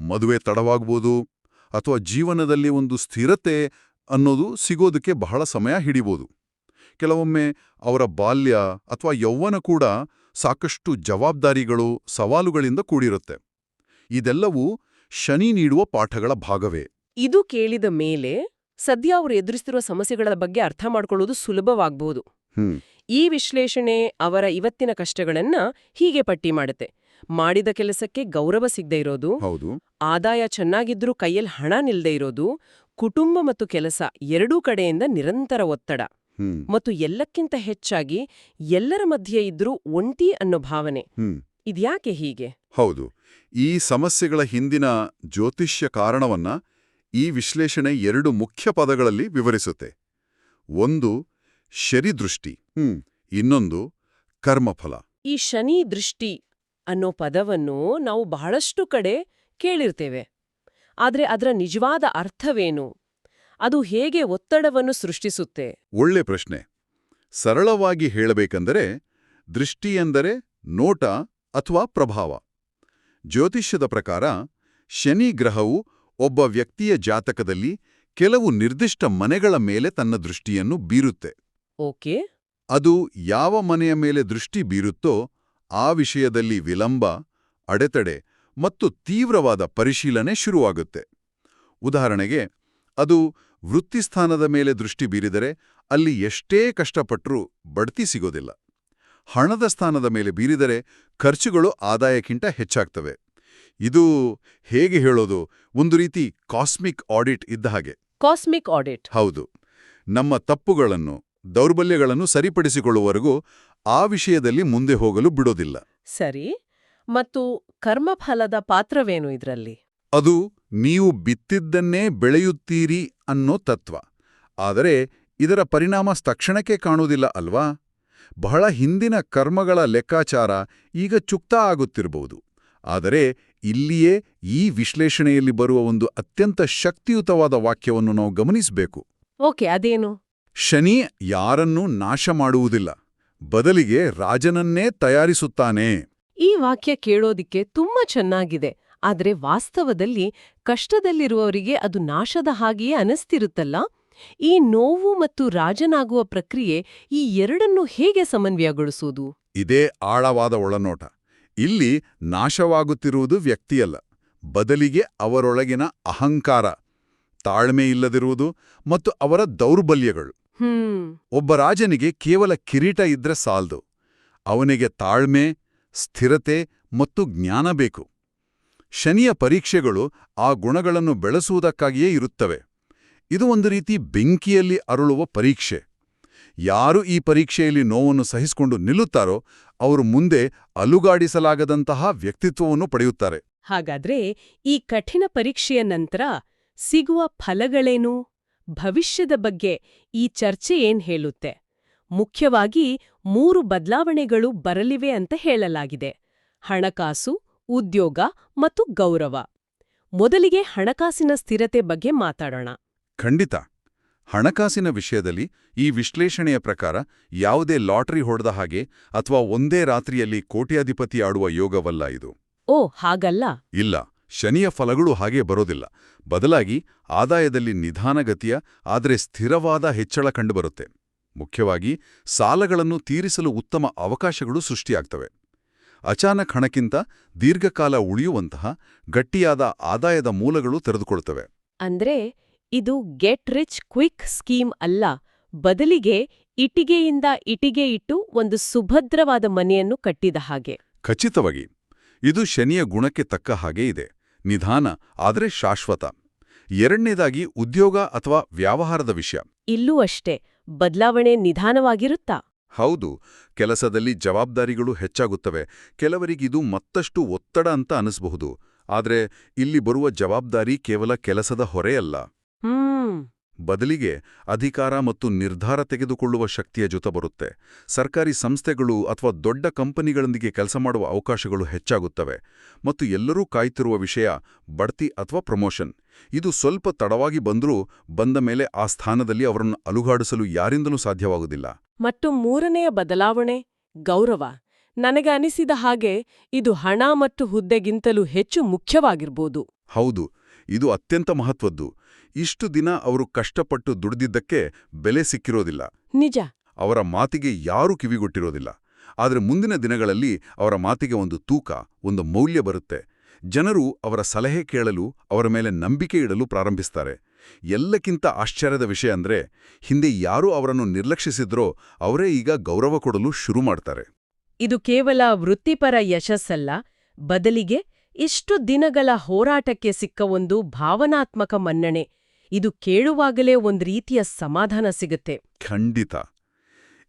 ಮದುವೆ ತಡವಾಗ್ಬೋದು ಅಥವಾ ಜೀವನದಲ್ಲಿ ಒಂದು ಸ್ಥಿರತೆ ಅನ್ನೋದು ಸಿಗೋದಕ್ಕೆ ಬಹಳ ಸಮಯ ಹಿಡಿಬೋದು. ಕೆಲವೊಮ್ಮೆ ಅವರ ಬಾಲ್ಯ ಅಥವಾ ಯೌವನ ಕೂಡ ಸಾಕಷ್ಟು ಜವಾಬ್ದಾರಿಗಳು ಸವಾಲುಗಳಿಂದ ಕೂಡಿರುತ್ತೆ. ಇದೆಲ್ಲವೂ ಶನಿ ನೀಡುವ ಪಾಠಗಳ ಭಾಗವೇ. ಇದು ಕೇಳಿದ ಮೇಲೆ ಸದ್ಯ ಅವರು ಎದುರಿಸ್ತಿರುವ ಸಮಸ್ಯೆಗಳ ಬಗ್ಗೆ ಅರ್ಥ ಮಾಡ್ಕೊಳ್ಳೋದು ಸುಲಭವಾಗಬಹುದು ಈ ವಿಶ್ಲೇಷಣೆ ಅವರ ಇವತ್ತಿನ ಕಷ್ಟಗಳನ್ನ ಹೀಗೆ ಪಟ್ಟಿ ಮಾಡುತ್ತೆ. ಮಾಡಿದ ಕೆಲಸಕ್ಕೆ ಗೌರವ ಸಿಗದೆ ಇರೋದು ಹೌದು. ಆದಾಯ ಚೆನ್ನಾಗಿದ್ರೂ ಕೈಯಲ್ಲಿ ಹಣ ನಿಲ್ದೇ ಇರೋದು ಕುಟುಂಬ ಮತ್ತು ಕೆಲಸ ಎರಡೂ ಕಡೆಯಿಂದ ನಿರಂತರ ಒತ್ತಡ. ಮತ್ತು ಎಲ್ಲಕ್ಕಿಂತ ಹೆಚ್ಚಾಗಿ ಎಲ್ಲರ ಮಧ್ಯೆ ಇದ್ರೂ ಒಂಟಿ ಅನ್ನೋ ಭಾವನೆ. ಇದ್ಯಾಕೆ ಹೀಗೆ? ಹೌದು. ಈ ಸಮಸ್ಯೆಗಳ ಹಿಂದಿನ ಜ್ಯೋತಿಷ್ಯ ಕಾರಣವನ್ನ ಈ ವಿಶ್ಲೇಷಣೆ ಎರಡು ಮುಖ್ಯ ಪದಗಳಲ್ಲಿ ವಿವರಿಸುತ್ತೆ. ಒಂದು ಶರಿದೃಷ್ಟಿ. ಹ್ಮ್ ಇನ್ನೊಂದು ಕರ್ಮಫಲ. ಈ ಶನಿ ದೃಷ್ಟಿ ಅನ್ನೋ ಪದವನ್ನು ನಾವು ಬಹಳಷ್ಟು ಕಡೆ ಕೇಳಿರ್ತೇವೆ. ಆದರೆ ಅದರ ನಿಜವಾದ ಅರ್ಥವೇನು? ಅದು ಹೇಗೆ ಒತ್ತಡವನ್ನು ಸೃಷ್ಟಿಸುತ್ತೆ? ಒಳ್ಳೆ ಪ್ರಶ್ನೆ. ಸರಳವಾಗಿ ಹೇಳಬೇಕೆಂದರೆ ದೃಷ್ಟಿ ಎಂದರೆ ನೋಟ ಅಥವಾ ಪ್ರಭಾವ. ಜ್ಯೋತಿಷ್ಯದ ಪ್ರಕಾರ ಶನಿ ಗ್ರಹವು ಒಬ್ಬ ವ್ಯಕ್ತಿಯ ಜಾತಕದಲ್ಲಿ ಕೆಲವು ನಿರ್ದಿಷ್ಟ ಮನೆಗಳ ಮೇಲೆ ತನ್ನ ದೃಷ್ಟಿಯನ್ನು ಬೀರುತ್ತೆ. ಓಕೆ. ಅದು ಯಾವ ಮನೆಯ ಮೇಲೆ ದೃಷ್ಟಿ ಬೀರುತ್ತೋ ಆ ವಿಷಯದಲ್ಲಿ ವಿಳಂಬ ಅಡೆತಡೆ ಮತ್ತು ತೀವ್ರವಾದ ಪರಿಶೀಲನೆ ಶುರುವಾಗುತ್ತೆ. ಉದಾಹರಣೆಗೆ ಅದು ವೃತ್ತಿಸ್ಥಾನದ ಮೇಲೆ ದೃಷ್ಟಿ ಬೀರಿದರೆ ಅಲ್ಲಿ ಎಷ್ಟೇ ಕಷ್ಟಪಟ್ಟರೂ ಬಡ್ತಿ ಸಿಗೋದಿಲ್ಲ. ಹಣದ ಸ್ಥಾನದ ಮೇಲೆ ಬೀರಿದರೆ ಖರ್ಚುಗಳು ಆದಾಯಕ್ಕಿಂತ ಹೆಚ್ಚಾಗ್ತವೆ. ಇದು ಹೇಗೆ ಹೇಳೋದು? ಒಂದು ರೀತಿ ಕಾಸ್ಮಿಕ್ ಆಡಿಟ್ ಇದ್ದ ಹಾಗೆ. ಕಾಸ್ಮಿಕ್ ಆಡಿಟ್ ಹೌದು. ನಮ್ಮ ತಪ್ಪುಗಳನ್ನು ದೌರ್ಬಲ್ಯಗಳನ್ನು ಸರಿಪಡಿಸಿಕೊಳ್ಳುವವರೆಗೂ ಆ ವಿಷಯದಲ್ಲಿ ಮುಂದೆ ಹೋಗಲು ಬಿಡೋದಿಲ್ಲ. ಸರಿ. ಮತ್ತು ಕರ್ಮಫಲದ ಪಾತ್ರವೇನು ಇದರಲ್ಲಿ? ಅದು ನೀವು ಬಿತ್ತಿದ್ದನ್ನೇ ಬೆಳೆಯುತ್ತೀರಿ ಅನ್ನೋ ತತ್ವ. ಆದರೆ ಇದರ ಪರಿಣಾಮ ತಕ್ಷಣಕ್ಕೆ ಕಾಣುವುದಿಲ್ಲ ಅಲ್ವಾ? ಬಹಳ ಹಿಂದಿನ ಕರ್ಮಗಳ ಲೆಕ್ಕಾಚಾರ ಈಗ ಚುಕ್ತಾ ಆಗುತ್ತಿರಬಹುದು. ಆದರೆ ಇಲ್ಲಿಯೇ ಈ ವಿಶ್ಲೇಷಣೆಯಲ್ಲಿ ಬರುವ ಒಂದು ಅತ್ಯಂತ ಶಕ್ತಿಯುತವಾದ ವಾಕ್ಯವನ್ನು ನಾವು ಗಮನಿಸಬೇಕು. ಓಕೆ ಅದೇನು? ಶನಿ ಯಾರನ್ನೂ ನಾಶ ಮಾಡುವುದಿಲ್ಲ ಬದಲಿಗೆ ರಾಜನನ್ನೇ ತಯಾರಿಸುತ್ತಾನೆ. ಈ ವಾಕ್ಯ ಕೇಳೋದಿಕ್ಕೆ ತುಂಬಾ ಚೆನ್ನಾಗಿದೆ ಆದರೆ ವಾಸ್ತವದಲ್ಲಿ ಕಷ್ಟದಲ್ಲಿರುವವರಿಗೆ ಅದು ನಾಶದ ಹಾಗೆಯೇ ಅನಿಸ್ತಿರುತ್ತಲ್ಲ? ಈ ನೋವು ಮತ್ತು ರಾಜನಾಗುವ ಪ್ರಕ್ರಿಯೆ ಈ ಎರಡನ್ನೂ ಹೇಗೆ ಸಮನ್ವಯಗೊಳಿಸುವುದು? ಇದೇ ಆಳವಾದ ಒಳನೋಟ. ಇಲ್ಲಿ ನಾಶವಾಗುತ್ತಿರುವುದು ವ್ಯಕ್ತಿಯಲ್ಲ ಬದಲಿಗೆ ಅವರೊಳಗಿನ ಅಹಂಕಾರ ತಾಳ್ಮೆ ಇಲ್ಲದಿರುವುದು ಮತ್ತು ಅವರ ದೌರ್ಬಲ್ಯಗಳು. ಒಬ್ಬ ರಾಜನಿಗೆ ಕೇವಲ ಕಿರೀಟ ಇದ್ರೆ ಸಾಲ್ದು. ಅವನಿಗೆ ತಾಳ್ಮೆ ಸ್ಥಿರತೆ ಮತ್ತು ಜ್ಞಾನ ಬೇಕು. ಶನಿಯ ಪರೀಕ್ಷೆಗಳು ಆ ಗುಣಗಳನ್ನು ಬೆಳೆಸುವುದಕ್ಕಾಗಿಯೇ ಇರುತ್ತವೆ. ಇದು ಒಂದು ರೀತಿ ಬೆಂಕಿಯಲ್ಲಿ ಅರುಳುವ ಪರೀಕ್ಷೆ. ಯಾರು ಈ ಪರೀಕ್ಷೆಯಲ್ಲಿ ನೋವನ್ನು ಸಹಿಸಿಕೊಂಡು ನಿಲ್ಲುತ್ತಾರೋ ಅವರು ಮುಂದೆ ಅಲುಗಾಡಿಸಲಾಗದಂತಹ ವ್ಯಕ್ತಿತ್ವವನ್ನು ಪಡೆಯುತ್ತಾರೆ. ಹಾಗಾದ್ರೆ ಈ ಕಠಿಣ ಪರೀಕ್ಷೆಯ ನಂತರ ಸಿಗುವ ಫಲಗಳೇನು? ಭವಿಷ್ಯದ ಬಗ್ಗೆ ಈ ಚರ್ಚೆ ಏನ್ ಹೇಳುತ್ತೆ? ಮುಖ್ಯವಾಗಿ ಮೂರು ಬದಲಾವಣೆಗಳು ಬರಲಿವೆ ಅಂತ ಹೇಳಲಾಗಿದೆ. ಹಣಕಾಸು ಉದ್ಯೋಗ ಮತ್ತು ಗೌರವ. ಮೊದಲಿಗೆ ಹಣಕಾಸಿನ ಸ್ಥಿರತೆ ಬಗ್ಗೆ ಮಾತಾಡೋಣ. ಖಂಡಿತ. ಹಣಕಾಸಿನ ವಿಷಯದಲ್ಲಿ ಈ ವಿಶ್ಲೇಷಣೆಯ ಪ್ರಕಾರ ಯಾವುದೇ ಲಾಟರಿ ಹೊಡೆದ ಹಾಗೆ ಅಥವಾ ಒಂದೇ ರಾತ್ರಿಯಲ್ಲಿ ಕೋಟ್ಯಾಧಿಪತಿ ಆಡುವ ಯೋಗವಲ್ಲ ಇದು. ಓ ಹಾಗಲ್ಲ. ಇಲ್ಲ ಶನಿಯ ಫಲಗಳು ಹಾಗೆ ಬರೋದಿಲ್ಲ. ಬದಲಾಗಿ ಆದಾಯದಲ್ಲಿ ನಿಧಾನಗತಿಯ ಆದರೆ ಸ್ಥಿರವಾದ ಹೆಚ್ಚಳ ಕಂಡುಬರುತ್ತೆ. ಮುಖ್ಯವಾಗಿ ಸಾಲಗಳನ್ನು ತೀರಿಸಲು ಉತ್ತಮ ಅವಕಾಶಗಳು ಸೃಷ್ಟಿಯಾಗ್ತವೆ. ಅಚಾನಕ್ ಹಣಕ್ಕಿಂತ ದೀರ್ಘಕಾಲ ಉಳಿಯುವಂತಹ ಗಟ್ಟಿಯಾದ ಆದಾಯದ ಮೂಲಗಳು ತೆರೆದುಕೊಳ್ತವೆ ಅಂದ್ರೆ ಇದು ಗೆಟ್ ರಿಚ್ ಕ್ವಿಕ್ ಸ್ಕೀಮ್ ಅಲ್ಲ. ಬದಲಿಗೆ ಇಟಿಗೆಯಿಂದ ಇಟಿಗೆ ಇಟ್ಟು ಒಂದು ಸುಭದ್ರವಾದ ಮನೆಯನ್ನು ಕಟ್ಟಿದ ಹಾಗೆ. ಖಚಿತವಾಗಿ ಇದು ಶನಿಯ ಗುಣಕ್ಕೆ ತಕ್ಕ ಹಾಗೆ ಇದೆ. ನಿಧಾನ ಆದರೆ ಶಾಶ್ವತ. ಎರಡನೇದಾಗಿ ಉದ್ಯೋಗ ಅಥವಾ ವ್ಯಾವಹಾರದ ವಿಷಯ. ಇಲ್ಲೂ ಅಷ್ಟೇ ಬದಲಾವಣೆ ನಿಧಾನವಾಗಿರುತ್ತಾ? ಹೌದು ಕೆಲಸದಲ್ಲಿ ಜವಾಬ್ದಾರಿಗಳು ಹೆಚ್ಚಾಗುತ್ತವೆ. ಕೆಲವರಿಗಿದು ಮತ್ತಷ್ಟು ಒತ್ತಡ ಅಂತ ಅನಿಸಬಹುದು. ಆದರೆ ಇಲ್ಲಿ ಬರುವ ಜವಾಬ್ದಾರಿ ಕೇವಲ ಕೆಲಸದ ಹೊರೆಯಲ್ಲ. ಬದಲಿಗೆ ಅಧಿಕಾರ ಮತ್ತು ನಿರ್ಧಾರ ತೆಗೆದುಕೊಳ್ಳುವ ಶಕ್ತಿಯ ಜೊತೆ ಬರುತ್ತೆ. ಸರ್ಕಾರಿ ಸಂಸ್ಥೆಗಳು ಅಥವಾ ದೊಡ್ಡ ಕಂಪನಿಗಳೊಂದಿಗೆ ಕೆಲಸ ಮಾಡುವ ಅವಕಾಶಗಳು ಹೆಚ್ಚಾಗುತ್ತವೆ ಮತ್ತು ಎಲ್ಲರೂ ಕಾಯ್ತಿರುವ ವಿಷಯ ಬಡ್ತಿ ಅಥವಾ ಪ್ರಮೋಷನ್. ಇದು ಸ್ವಲ್ಪ ತಡವಾಗಿ ಬಂದರೂ ಬಂದ ಮೇಲೆ ಆ ಸ್ಥಾನದಲ್ಲಿ ಅವರನ್ನು ಅಲುಗಾಡಿಸಲು ಯಾರಿಂದಲೂ ಸಾಧ್ಯವಾಗುವುದಿಲ್ಲ. ಮತ್ತು ಮೂರನೆಯ ಬದಲಾವಣೆ ಗೌರವ. ನನಗೆ ಅನಿಸಿದ ಹಾಗೆ ಇದು ಹಣ ಮತ್ತು ಹುದ್ದೆಗಿಂತಲೂ ಹೆಚ್ಚು ಮುಖ್ಯವಾಗಿರ್ಬೋದು. ಹೌದು. ಇದು ಅತ್ಯಂತ ಮಹತ್ವದ್ದು. ಇಷ್ಟು ದಿನ ಅವರು ಕಷ್ಟಪಟ್ಟು ದುಡಿದಿದ್ದಕ್ಕೆ ಬೆಲೆ ಸಿಕ್ಕಿರೋದಿಲ್ಲ. ನಿಜ. ಅವರ ಮಾತಿಗೆ ಯಾರೂ ಕಿವಿಗೊಟ್ಟಿರೋದಿಲ್ಲ. ಆದರೆ ಮುಂದಿನ ದಿನಗಳಲ್ಲಿ ಅವರ ಮಾತಿಗೆ ಒಂದು ತೂಕ ಒಂದು ಮೌಲ್ಯ ಬರುತ್ತೆ. ಜನರು ಅವರ ಸಲಹೆ ಕೇಳಲು ಅವರ ಮೇಲೆ ನಂಬಿಕೆ ಇಡಲು ಪ್ರಾರಂಭಿಸ್ತಾರೆ. ಎಲ್ಲಕ್ಕಿಂತ ಆಶ್ಚರ್ಯದ ವಿಷಯ ಅಂದ್ರೆ ಹಿಂದೆ ಯಾರು ಅವರನ್ನು ನಿರ್ಲಕ್ಷಿಸಿದ್ರೋ ಅವರೇ ಈಗ ಗೌರವ ಕೊಡಲು ಶುರು ಮಾಡ್ತಾರೆ. ಇದು ಕೇವಲ ವೃತ್ತಿಪರ ಯಶಸ್ಸಲ್ಲ ಬದಲಿಗೆ ಇಷ್ಟು ದಿನಗಳ ಹೋರಾಟಕ್ಕೆ ಸಿಕ್ಕ ಒಂದು ಭಾವನಾತ್ಮಕ ಮನ್ನಣೆ. ಇದು ಕೇಳುವಾಗಲೇ ಒಂದು ರೀತಿಯ ಸಮಾಧಾನ ಸಿಗುತ್ತೆ. ಖಂಡಿತ.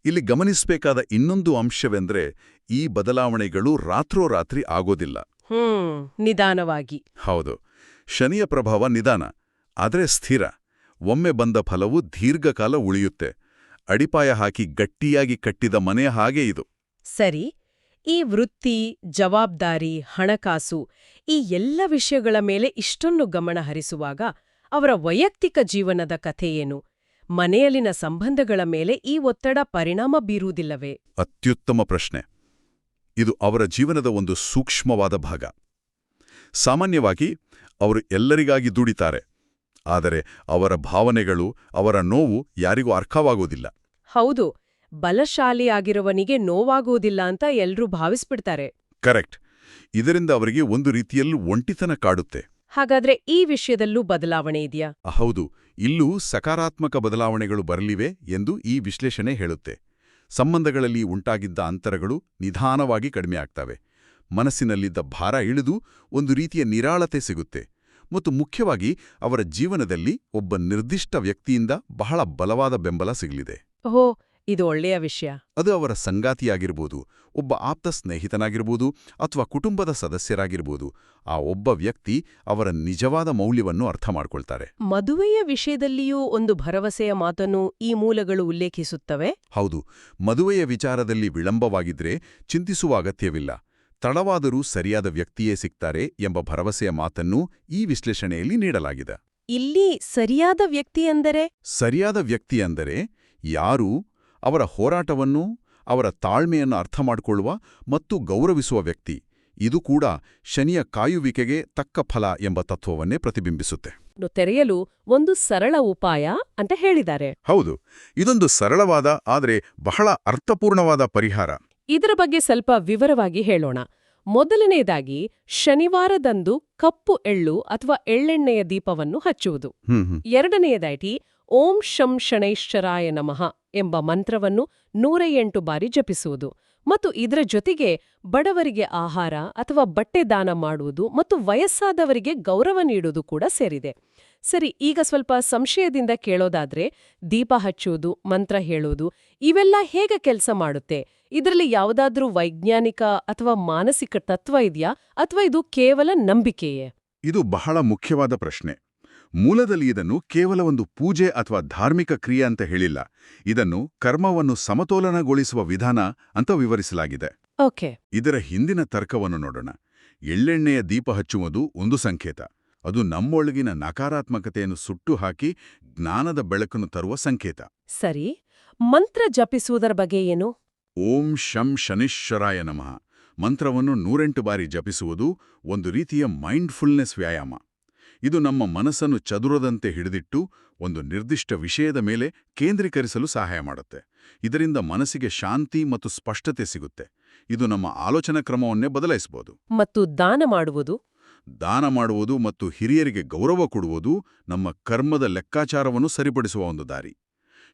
ಇಲ್ಲಿ ಗಮನಿಸಬೇಕಾದ ಇನ್ನೊಂದು ಅಂಶವೆಂದ್ರೆ ಈ ಬದಲಾವಣೆಗಳು ರಾತ್ರೋರಾತ್ರಿ ಆಗೋದಿಲ್ಲ. ಹ್ಮ್ ನಿಧಾನವಾಗಿ. ಹೌದು. ಶನಿಯ ಪ್ರಭಾವ ನಿಧಾನ ಆದರೆ ಸ್ಥಿರ. ಒಮ್ಮೆ ಬಂದ ಫಲವು ದೀರ್ಘಕಾಲ ಉಳಿಯುತ್ತೆ. ಅಡಿಪಾಯ ಹಾಕಿ ಗಟ್ಟಿಯಾಗಿ ಕಟ್ಟಿದ ಮನೆಯ ಹಾಗೆ ಇದು. ಸರಿ. ಈ ವೃತ್ತಿ ಜವಾಬ್ದಾರಿ ಹಣಕಾಸು ಈ ಎಲ್ಲ ವಿಷಯಗಳ ಮೇಲೆ ಇಷ್ಟೊಂದು ಗಮನ ಹರಿಸುವಾಗ ಅವರ ವೈಯಕ್ತಿಕ ಜೀವನದ ಕಥೆಯೇನು ಮನೆಯಲ್ಲಿನ ಸಂಬಂಧಗಳ ಮೇಲೆ ಈ ಒತ್ತಡ ಪರಿಣಾಮ ಬೀರುವುದಿಲ್ಲವೇ? ಅತ್ಯುತ್ತಮ ಪ್ರಶ್ನೆ. ಇದು ಅವರ ಜೀವನದ ಒಂದು ಸೂಕ್ಷ್ಮವಾದ ಭಾಗ. ಸಾಮಾನ್ಯವಾಗಿ ಅವರು ಎಲ್ಲರಿಗಾಗಿ ದುಡಿತಾರೆ. ಆದರೆ ಅವರ ಭಾವನೆಗಳು ಅವರ ನೋವು ಯಾರಿಗೂ ಅರ್ಥವಾಗೋದಿಲ್ಲ ಹೌದು. ಬಲಶಾಲಿಯಾಗಿರುವನಿಗೆ ನೋವಾಗುವುದಿಲ್ಲ ಅಂತ ಎಲ್ರೂ ಭಾವಿಸ್ಬಿಡ್ತಾರೆ. ಕರೆಕ್ಟ್ ಇದರಿಂದ ಅವರಿಗೆ ಒಂದು ರೀತಿಯಲ್ಲೂ ಒಂಟಿತನ ಕಾಡುತ್ತೆ. ಹಾಗಾದ್ರೆ ಈ ವಿಷಯದಲ್ಲೂ ಬದಲಾವಣೆ ಇದೆಯಾ? ಹೌದು. ಇಲ್ಲೂ ಸಕಾರಾತ್ಮಕ ಬದಲಾವಣೆಗಳು ಬರಲಿವೆ ಎಂದು ಈ ವಿಶ್ಲೇಷಣೆ ಹೇಳುತ್ತೆ. ಸಂಬಂಧಗಳಲ್ಲಿ ಉಂಟಾಗಿದ್ದ ಅಂತರಗಳು ನಿಧಾನವಾಗಿ ಕಡಿಮೆಯಾಗ್ತವೆ ಮನಸ್ಸಿನಲ್ಲಿದ್ದ ಭಾರ ಇಳಿದು ಒಂದು ರೀತಿಯ ನಿರಾಳತೆ ಸಿಗುತ್ತೆ. ಮತ್ತು ಮುಖ್ಯವಾಗಿ ಅವರ ಜೀವನದಲ್ಲಿ ಒಬ್ಬ ನಿರ್ದಿಷ್ಟ ವ್ಯಕ್ತಿಯಿಂದ ಬಹಳ ಬಲವಾದ ಬೆಂಬಲ ಸಿಗಲಿದೆ. ಓಹೋ ಇದು ಒಳ್ಳೆಯ ವಿಷಯ. ಅದು ಅವರ ಸಂಗಾತಿಯಾಗಿರ್ಬೋದು ಒಬ್ಬ ಆಪ್ತ ಸ್ನೇಹಿತನಾಗಿರ್ಬೋದು ಅಥವಾ ಕುಟುಂಬದ ಸದಸ್ಯರಾಗಿರ್ಬೋದು ಆ ಒಬ್ಬ ವ್ಯಕ್ತಿ ಅವರ ನಿಜವಾದ ಮೌಲ್ಯವನ್ನು ಅರ್ಥ ಮಾಡ್ಕೊಳ್ತಾರೆ. ಮದುವೆಯ ವಿಷಯದಲ್ಲಿಯೂ ಒಂದು ಭರವಸೆಯ ಮಾತನ್ನು ಈ ಮೂಲಗಳು ಉಲ್ಲೇಖಿಸುತ್ತವೆ? ಹೌದು ಮದುವೆಯ ವಿಚಾರದಲ್ಲಿ ವಿಳಂಬವಾಗಿದ್ರೆ ಚಿಂತಿಸುವ ಅಗತ್ಯವಿಲ್ಲ. ತಡವಾದರೂ ಸರಿಯಾದ ವ್ಯಕ್ತಿಯೇ ಸಿಗ್ತಾರೆ ಎಂಬ ಭರವಸೆಯ ಮಾತನ್ನು ಈ ವಿಶ್ಲೇಷಣೆಯಲ್ಲಿ ನೀಡಲಾಗಿದೆ. ಇಲ್ಲಿ ಸರಿಯಾದ ವ್ಯಕ್ತಿ ಎಂದರೆ ಸರಿಯಾದ ವ್ಯಕ್ತಿ ಅಂದರೆ ಯಾರು ಅವರ ಹೋರಾಟವನ್ನು ಅವರ ತಾಳ್ಮೆಯನ್ನು ಅರ್ಥ ಮಾಡಿಕೊಳ್ಳುವ ಮತ್ತು ಗೌರವಿಸುವ ವ್ಯಕ್ತಿ. ಇದು ಕೂಡ ಶನಿಯ ಕಾಯುವಿಕೆಗೆ ತಕ್ಕ ಫಲ ಎಂಬ ತತ್ವವನ್ನೇ ಪ್ರತಿಬಿಂಬಿಸುತ್ತೆ. ತೆರೆಯಲು ಒಂದು ಸರಳ ಉಪಾಯ ಅಂತ ಹೇಳಿದ್ದಾರೆ. ಹೌದು ಇದೊಂದು ಸರಳವಾದ ಆದರೆ ಬಹಳ ಅರ್ಥಪೂರ್ಣವಾದ ಪರಿಹಾರ. ಇದರ ಬಗ್ಗೆ ಸ್ವಲ್ಪ ವಿವರವಾಗಿ ಹೇಳೋಣ. ಮೊದಲನೆಯದಾಗಿ ಶನಿವಾರದಂದು ಕಪ್ಪು ಎಳ್ಳು ಅಥವಾ ಎಳ್ಳೆಣ್ಣೆಯ ದೀಪವನ್ನು ಹಚ್ಚುವುದು. ಎರಡನೆಯದಾಗಿ ಓಂ ಶಂ ಶಣೈಶ್ಚರಾಯ ನಮಃ ಎಂಬ ಮಂತ್ರವನ್ನು ನೂರ ಎಂಟು ಬಾರಿ ಜಪಿಸುವುದು ಮತ್ತು ಇದರ ಜೊತೆಗೆ ಬಡವರಿಗೆ ಆಹಾರ ಅಥವಾ ಬಟ್ಟೆ ದಾನ ಮಾಡುವುದು ಮತ್ತು ವಯಸ್ಸಾದವರಿಗೆ ಗೌರವ ನೀಡುವುದು ಕೂಡ ಸೇರಿದೆ. ಸರಿ, ಈಗ ಸ್ವಲ್ಪ ಸಂಶಯದಿಂದ ಕೇಳೋದಾದ್ರೆ ದೀಪ ಹಚ್ಚುವುದು, ಮಂತ್ರ ಹೇಳೋದು, ಇವೆಲ್ಲ ಹೇಗೆ ಕೆಲಸ ಮಾಡುತ್ತೆ? ಇದರಲ್ಲಿ ಯಾವುದಾದ್ರೂ ವೈಜ್ಞಾನಿಕ ಅಥವಾ ಮಾನಸಿಕ ತತ್ವ ಇದೆಯಾ ಅಥವಾ ಇದು ಕೇವಲ ನಂಬಿಕೆಯೇ? ಇದು ಬಹಳ ಮುಖ್ಯವಾದ ಪ್ರಶ್ನೆ. ಮೂಲದಲ್ಲಿ ಇದನ್ನು ಕೇವಲ ಒಂದು ಪೂಜೆ ಅಥವಾ ಧಾರ್ಮಿಕ ಕ್ರಿಯೆ ಅಂತ ಹೇಳಿಲ್ಲ. ಇದನ್ನು ಕರ್ಮವನ್ನು ಸಮತೋಲನಗೊಳಿಸುವ ವಿಧಾನ ಅಂತ ವಿವರಿಸಲಾಗಿದೆ. ಓಕೆ. ಇದರ ಹಿಂದಿನ ತರ್ಕವನ್ನು ನೋಡೋಣ. ಎಳ್ಳೆಣ್ಣೆಯ ದೀಪ ಹಚ್ಚುವುದು ಒಂದು ಸಂಕೇತ. ಅದು ನಮ್ಮೊಳಗಿನ ನಕಾರಾತ್ಮಕತೆಯನ್ನು ಸುಟ್ಟು ಹಾಕಿ ಜ್ಞಾನದ ಬೆಳಕನ್ನು ತರುವ ಸಂಕೇತ. ಸರಿ. ಮಂತ್ರ ಜಪಿಸುವುದರ ಬಗ್ಗೆ ಏನು? ಓಂ ಶಂ ಶನಿಶ್ವರಾಯ ನಮಃ. ಮಂತ್ರವನ್ನು ನೂರೆಂಟು ಬಾರಿ ಜಪಿಸುವುದು ಒಂದು ರೀತಿಯ ಮೈಂಡ್ಫುಲ್ನೆಸ್ ವ್ಯಾಯಾಮ. ಇದು ನಮ್ಮ ಮನಸ್ಸನ್ನು ಚದುರದಂತೆ ಹಿಡಿದಿಟ್ಟು ಒಂದು ನಿರ್ದಿಷ್ಟ ವಿಷಯದ ಮೇಲೆ ಕೇಂದ್ರೀಕರಿಸಲು ಸಹಾಯ ಮಾಡುತ್ತೆ. ಇದರಿಂದ ಮನಸ್ಸಿಗೆ ಶಾಂತಿ ಮತ್ತು ಸ್ಪಷ್ಟತೆ ಸಿಗುತ್ತೆ. ಇದು ನಮ್ಮ ಆಲೋಚನಾ ಕ್ರಮವನ್ನೇ ಬದಲಾಯಿಸಬಹುದು ಮತ್ತು ದಾನ ಮಾಡುವುದು? ದಾನ ಮಾಡುವುದು ಮತ್ತು ಹಿರಿಯರಿಗೆ ಗೌರವ ಕೊಡುವುದು ನಮ್ಮ ಕರ್ಮದ ಲೆಕ್ಕಾಚಾರವನ್ನು ಸರಿಪಡಿಸುವ ಒಂದು ದಾರಿ.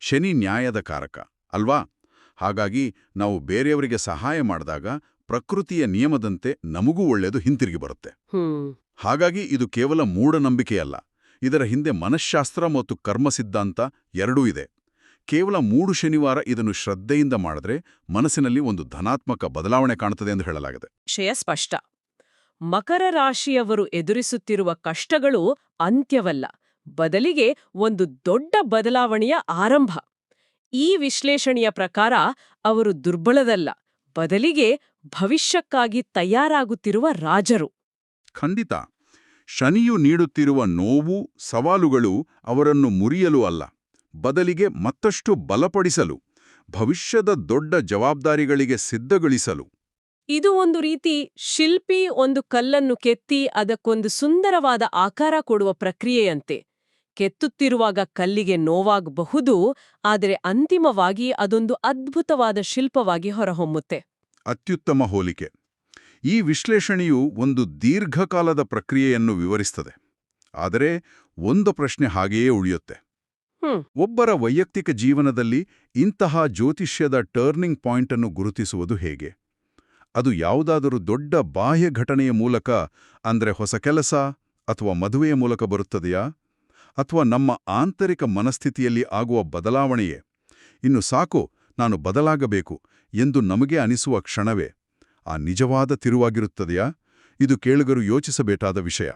ಶನಿ ನ್ಯಾಯದ ಕಾರಕ ಅಲ್ವಾ? ಹಾಗಾಗಿ ನಾವು ಬೇರೆಯವರಿಗೆ ಸಹಾಯ ಮಾಡಿದಾಗ ಪ್ರಕೃತಿಯ ನಿಯಮದಂತೆ ನಮಗೂ ಒಳ್ಳೆಯದು ಹಿಂತಿರುಗಿ ಬರುತ್ತೆ. ಹಾಗಾಗಿ ಇದು ಕೇವಲ ಮೂಢನಂಬಿಕೆಯಲ್ಲ. ಇದರ ಹಿಂದೆ ಮನಃಶಾಸ್ತ್ರ ಮತ್ತು ಕರ್ಮ ಸಿದ್ಧಾಂತ ಎರಡೂ ಇದೆ. ಕೇವಲ ಮೂರು ಶನಿವಾರ ಇದನ್ನು ಶ್ರದ್ಧೆಯಿಂದ ಮಾಡಿದ್ರೆ ಮನಸ್ಸಿನಲ್ಲಿ ಒಂದು ಧನಾತ್ಮಕ ಬದಲಾವಣೆ ಕಾಣುತ್ತದೆ ಎಂದು ಹೇಳಲಾಗಿದೆ. ವಿಷಯ ಸ್ಪಷ್ಟ. ಮಕರ ರಾಶಿಯವರು ಎದುರಿಸುತ್ತಿರುವ ಕಷ್ಟಗಳು ಅಂತ್ಯವಲ್ಲ. ಬದಲಿಗೆ ಒಂದು ದೊಡ್ಡ ಬದಲಾವಣೆಯ ಆರಂಭ. ಈ ವಿಶ್ಲೇಷಣೆಯ ಪ್ರಕಾರ ಅವರು ದುರ್ಬಲದಲ್ಲ ಬದಲಿಗೆ ಭವಿಷ್ಯಕ್ಕಾಗಿ ತಯಾರಾಗುತ್ತಿರುವ ರಾಜರು. ಖಂಡಿತ. ಶನಿಯು ನೀಡುತ್ತಿರುವ ನೋವು ಸವಾಲುಗಳು ಅವರನ್ನು ಮುರಿಯಲು ಅಲ್ಲ ಬದಲಿಗೆ ಮತ್ತಷ್ಟು ಬಲಪಡಿಸಲು ಭವಿಷ್ಯದ ದೊಡ್ಡ ಜವಾಬ್ದಾರಿಗಳಿಗೆ ಸಿದ್ಧಗೊಳಿಸಲು. ಇದು ಒಂದು ರೀತಿ ಶಿಲ್ಪಿ ಒಂದು ಕಲ್ಲನ್ನು ಕೆತ್ತಿ ಅದಕ್ಕೊಂದು ಸುಂದರವಾದ ಆಕಾರ ಕೊಡುವ ಪ್ರಕ್ರಿಯೆಯಂತೆ. ಕೆತ್ತುತ್ತಿರುವಾಗ ಕಲ್ಲಿಗೆ ನೋವಾಗಬಹುದು ಆದರೆ ಅಂತಿಮವಾಗಿ ಅದೊಂದು ಅದ್ಭುತವಾದ ಶಿಲ್ಪವಾಗಿ ಹೊರಹೊಮ್ಮುತ್ತೆ. ಅತ್ಯುತ್ತಮ ಹೋಲಿಕೆ. ಈ ವಿಶ್ಲೇಷಣೆಯು ಒಂದು ದೀರ್ಘಕಾಲದ ಪ್ರಕ್ರಿಯೆಯನ್ನು ವಿವರಿಸ್ತದೆ. ಆದರೆ ಒಂದು ಪ್ರಶ್ನೆ ಹಾಗೆಯೇ ಉಳಿಯುತ್ತೆ. ಒಬ್ಬರ ವೈಯಕ್ತಿಕ ಜೀವನದಲ್ಲಿ ಇಂತಹ ಜ್ಯೋತಿಷ್ಯದ ಟರ್ನಿಂಗ್ ಪಾಯಿಂಟ್ ಅನ್ನು ಗುರುತಿಸುವುದು ಹೇಗೆ? ಅದು ಯಾವುದಾದರೂ ದೊಡ್ಡ ಬಾಹ್ಯ ಘಟನೆಯ ಮೂಲಕ ಅಂದರೆ ಹೊಸ ಕೆಲಸ ಅಥವಾ ಮದುವೆಯ ಮೂಲಕ ಬರುತ್ತದೆಯಾ? ಅಥವಾ ನಮ್ಮ ಆಂತರಿಕ ಮನಸ್ಥಿತಿಯಲ್ಲಿ ಆಗುವ ಬದಲಾವಣೆಯೇ? ಇನ್ನು ಸಾಕು ನಾನು ಬದಲಾಗಬೇಕು ಎಂದು ನಮಗೆ ಅನಿಸುವ ಕ್ಷಣವೇ? ಆ ನಿಜವಾದ ತಿರುವಾಗಿರುತ್ತದೆಯಾ? ಇದು ಕೇಳುಗರು ಯೋಚಿಸಬೇಕಾದ ವಿಷಯ.